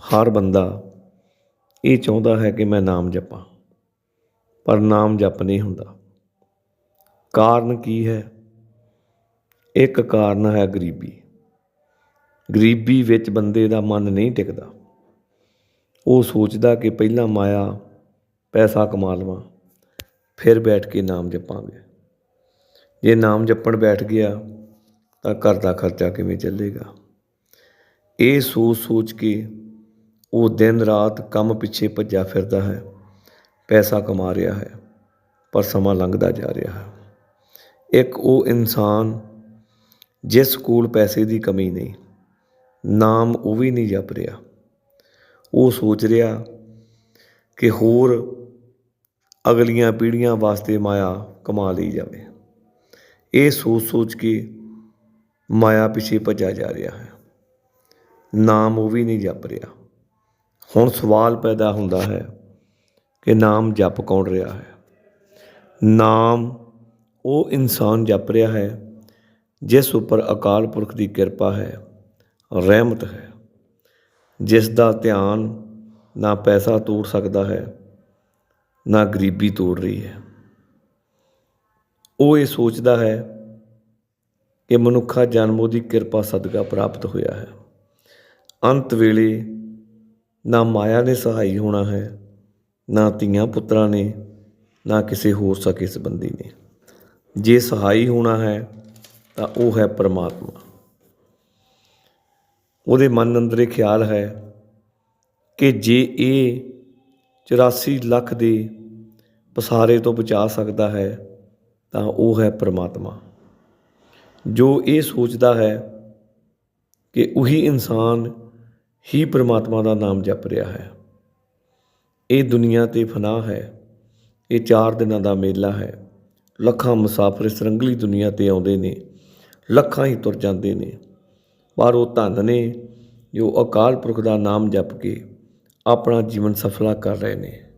ਹਰ ਬੰਦਾ ਇਹ ਚਾਹੁੰਦਾ ਹੈ ਕਿ ਮੈਂ ਨਾਮ ਜਪਾਂ, ਪਰ ਨਾਮ ਜਪ ਨਹੀਂ ਹੁੰਦਾ। ਕਾਰਨ ਕੀ ਹੈ? ਇੱਕ ਕਾਰਨ ਹੈ ਗਰੀਬੀ। ਗਰੀਬੀ ਵਿੱਚ ਬੰਦੇ ਦਾ ਮਨ ਨਹੀਂ ਟਿਕਦਾ। ਉਹ ਸੋਚਦਾ ਕਿ ਪਹਿਲਾਂ ਮਾਇਆ ਪੈਸਾ ਕਮਾ ਲਵਾਂ, ਫਿਰ ਬੈਠ ਕੇ ਨਾਮ ਜਪਾਂਗੇ। ਜੇ ਨਾਮ ਜਪਣ ਬੈਠ ਗਿਆ, ਤਾਂ ਘਰ ਦਾ ਖਰਚਾ ਕਿਵੇਂ ਚੱਲੇਗਾ? ਇਹ ਸੋਚ ਸੋਚ ਕੇ ਉਹ ਦਿਨ ਰਾਤ ਕੰਮ ਪਿੱਛੇ ਭੱਜਾ ਫਿਰਦਾ ਹੈ, ਪੈਸਾ ਕਮਾ ਰਿਹਾ ਹੈ, ਪਰ ਸਮਾਂ ਲੰਘਦਾ ਜਾ ਰਿਹਾ ਹੈ। ਇੱਕ ਉਹ ਇਨਸਾਨ ਜਿਸ ਕੋਲ ਪੈਸੇ ਦੀ ਕਮੀ ਨਹੀਂ, ਨਾਮ ਉਹ ਵੀ ਨਹੀਂ ਜਪ ਰਿਹਾ। ਉਹ ਸੋਚ ਰਿਹਾ ਕਿ ਹੋਰ ਅਗਲੀਆਂ ਪੀੜ੍ਹੀਆਂ ਵਾਸਤੇ ਮਾਇਆ ਕਮਾ ਲਈ ਜਾਵੇ। ਇਹ ਸੋਚ ਸੋਚ ਕੇ ਮਾਇਆ ਪਿੱਛੇ ਭੱਜਾ ਜਾ ਰਿਹਾ ਹੈ। ਨਾਮ ਉਹ ਵੀ ਨਹੀਂ ਜਪ ਰਿਹਾ। ਹੁਣ ਸਵਾਲ ਪੈਦਾ ਹੁੰਦਾ ਹੈ ਕਿ ਨਾਮ ਜਪ ਕੌਣ ਰਿਹਾ ਹੈ? ਨਾਮ ਉਹ ਇਨਸਾਨ ਜਪ ਰਿਹਾ ਹੈ ਜਿਸ ਉੱਪਰ ਅਕਾਲ ਪੁਰਖ ਦੀ ਕਿਰਪਾ ਹੈ, ਰਹਿਮਤ ਹੈ, ਜਿਸ ਦਾ ਧਿਆਨ ਨਾ ਪੈਸਾ ਤੋੜ ਸਕਦਾ ਹੈ, ਨਾ ਗਰੀਬੀ ਤੋੜ ਰਹੀ ਹੈ। ਉਹ ਇਹ ਸੋਚਦਾ ਹੈ ਕਿ ਮਨੁੱਖਾ ਜਨਮ ਉਹਦੀ ਕਿਰਪਾ ਸਦਕਾ ਪ੍ਰਾਪਤ ਹੋਇਆ ਹੈ। ਅੰਤ ਵੇਲੇ ਨਾ ਮਾਇਆ ਨੇ ਸਹਾਈ ਹੋਣਾ ਹੈ, ਨਾ ਧੀਆਂ ਪੁੱਤਰਾਂ ਨੇ, ਨਾ ਕਿਸੇ ਹੋਰ ਸਕੇ ਸੰਬੰਧੀ ਨੇ। ਜੇ ਸਹਾਈ ਹੋਣਾ ਹੈ, ਤਾਂ ਉਹ ਹੈ ਪਰਮਾਤਮਾ। ਉਹਦੇ ਮਨ ਅੰਦਰ ਇਹ ਖਿਆਲ ਹੈ ਕਿ ਜੇ ਇਹ 84 ਲੱਖ ਦੇ ਪਸਾਰੇ ਤੋਂ ਬਚਾ ਸਕਦਾ ਹੈ, ਤਾਂ ਉਹ ਹੈ ਪਰਮਾਤਮਾ। ਜੋ ਇਹ ਸੋਚਦਾ ਹੈ ਕਿ ਉਹੀ ਇਨਸਾਨ ਹੀ ਪਰਮਾਤਮਾ ਦਾ ਨਾਮ ਜਪ ਰਿਹਾ ਹੈ। ਇਹ ਦੁਨੀਆ ਤੇ ਫਨਾ ਹੈ। ਇਹ ਚਾਰ ਦਿਨਾਂ ਦਾ ਮੇਲਾ ਹੈ। ਲੱਖਾਂ ਮੁਸਾਫਰ ਇਸ ਰੰਗਲੀ ਦੁਨੀਆ ਤੇ ਆਉਂਦੇ ਨੇ। ਲੱਖਾਂ ਹੀ ਤੁਰ ਜਾਂਦੇ ਨੇ। ਪਰ ਉਹ ਧੰਨ ਨੇ ਜੋ ਅਕਾਲ ਪੁਰਖ ਦਾ ਨਾਮ ਜਪ ਕੇ ਆਪਣਾ ਜੀਵਨ ਸਫਲਾ ਕਰ ਰਹੇ ਨੇ।